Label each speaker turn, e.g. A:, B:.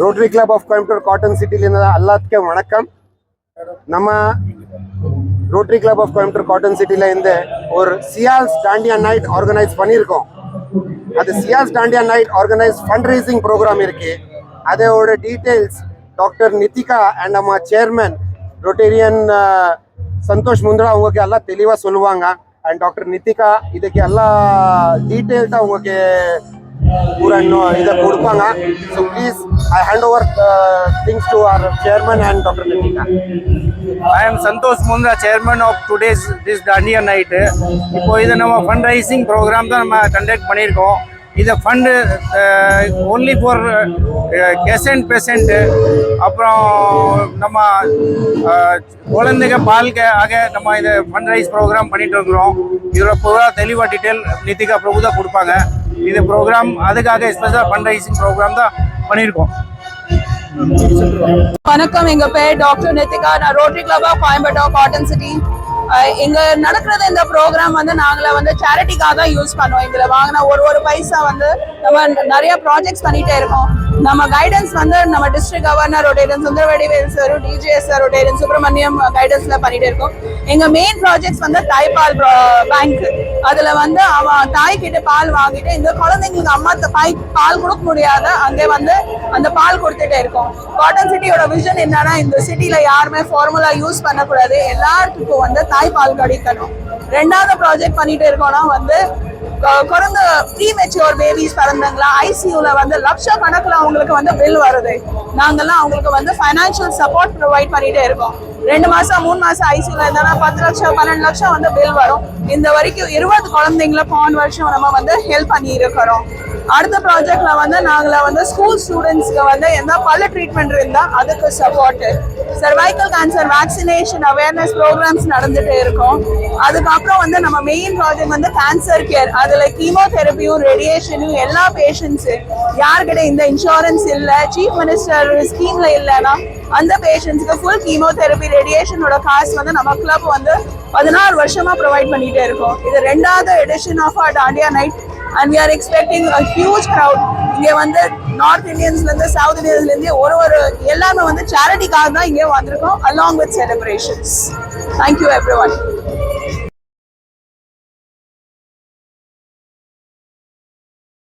A: Rotary club of Coimbatore cotton சிட்டிலிருந்த எல்லாத்துக்கும் வணக்கம் நம்ம rotary club of Coimbatore cotton சிட்டியில் இருந்து ஒரு சியால்ஸ் ஸ்டாண்டியா நைட் ஆர்கனைஸ் பண்ணியிருக்கோம் அது சியால்ஸ் Dandiya night organise fund raising programme இருக்கு அதோட டீட்டெயில்ஸ் டாக்டர் நித்திகா அண்ட் நம்ம சேர்மன் ரொட்டேரியன் சந்தோஷ் முந்திரா உங்களுக்கு எல்லாம் தெளிவாக சொல்லுவாங்க அண்ட் டாக்டர் நித்திகா இதுக்கு எல்லா டீட்டெயில்ஸாக உங்களுக்கு பூரா இன்னும் இதை கொடுப்பாங்க. So please I hand over things to our chairman and doctor Nitika
B: I am Santhosh Mundra chairman of today's this Dandiya night இப்போ இது நம்ம ஃபண்ட் ரைசிங் ப்ரோக்ராம் தான் நம்ம கண்டக்ட் பண்ணியிருக்கோம். இதை ஃபண்டு ஒன்லி ஃபார் கெசன்ட் பேஷண்ட்டு அப்புறம் நம்ம uh, குழந்தைங்க பால்க ஆக நம்ம இதை ஃபண்ட் ரைஸ் ப்ரோக்ராம் பண்ணிகிட்டு இருக்கிறோம். இதில் பூரா தெளிவாக டீட்டெயில் நிதிகா பிரபு தான் கொடுப்பாங்க. இது ப்ரோக்ராம் அதுக்காக ஸ்பெஷலாக ஃபண்ட் ரைசிங் ப்ரோக்ராம் தான் பண்ணியிருக்கோம்.
C: வணக்கம் எங்க பேர் டாக்டர் நித்திகா. நான் rotary club of Coimbatore cotton city இங்க நடக்கிறது இந்த ப்ரோக்ராம் வந்து நாங்கள வந்து சேரிட்டிக்காக தான் யூஸ் பண்ணுவோம். இதுல வாங்கின ஒரு ஒரு பைசா வந்து நம்ம நிறைய ப்ராஜெக்ட்ஸ் பண்ணிட்டே இருக்கோம். நம்ம கைடன்ஸ் வந்து நம்ம district governor rotarian Sundaravadivel sir DGS sir rotarian Subramaniam கைடன்ஸ்ல பண்ணிட்டு இருக்கோம். எங்க மெயின் ப்ராஜெக்ட்ஸ் வந்து தாய்ப்பால் பேங்க் அதுல வந்து அவன் தாய் கிட்ட பால் வாங்கிட்டு இந்த குழந்தைங்களுக்கு அம்மா தாய் பால் கொடுக்க முடியாத அங்கே வந்து அந்த பால் கொடுத்துட்டே இருக்கும். காட்டன் சிட்டியோட விஷன் என்னன்னா இந்த சிட்டில யாருமே ஃபார்முலா யூஸ் பண்ணக்கூடாது. எல்லாத்துக்கும் வந்து தாய்ப்பால் கிடைக்கணும். ரெண்டாவது ப்ராஜெக்ட் பண்ணிட்டு இருக்கோம்னா வந்து குறைந்த ப்ரீ மெச்சூர் பேபிஸ் பிறந்தங்களா ஐசியூல வந்து லட்ச கணக்குல அவங்களுக்கு வந்து பில் வருது. நாங்கெல்லாம் அவங்களுக்கு வந்து ஃபைனான்ஷியல் சப்போர்ட் ப்ரொவைட் பண்ணிட்டே இருக்கோம். ரெண்டு மாசம் மூணு மாசம் ஐசியூல இருந்தாலும் பத்து லட்சம் பன்னெண்டு லட்சம் வந்து பில் வரும். இந்த வரைக்கும் இருபது குழந்தைங்கள போன வருஷம் நம்ம வந்து ஹெல்ப் பண்ணி இருக்கிறோம் அடுத்த ப்ராஜெக்ட்ல வந்து நாங்கள வந்து ஸ்கூல் ஸ்டூடெண்ட்ஸ்க்கு வந்து என்ன பல ட்ரீட்மெண்ட் இருந்தா அதுக்கு support cervical cancer vaccination awareness programmes நடந்துட்டு இருக்கும். அதுக்கப்புறம் வந்து நம்ம மெயின் ப்ராஜெக்ட் வந்து கேன்சர் கேர் அதுல கீமோதெரப்பியும் ரேடியேஷனும் எல்லா பேஷண்ட்ஸ் யார்கிட்ட இந்த இன்சூரன்ஸ் இல்ல சீஃப் மினிஸ்டர் ஸ்கீம்ல இல்லைன்னா அந்த பேஷண்ட்ஸ்க்கு ஃபுல் கீமோதெரப்பி ரேடியேஷனோட காசு வந்து நம்ம கிளப் வந்து பதினாறு வருஷமா ப்ரொவைட் பண்ணிட்டே இருக்கோம். இது ரெண்டாவது edition of our Dandiya night and we are expecting a huge crowd இங்கே வந்து நார்த் இந்தியன்ஸ்லேருந்து சவுத் இந்தியன்ஸ்லேருந்து ஒரு ஒரு எல்லாமே வந்து சேரிட்டிக்காக தான் இங்கே வந்திருக்கோம் along with celebrations thank you everyone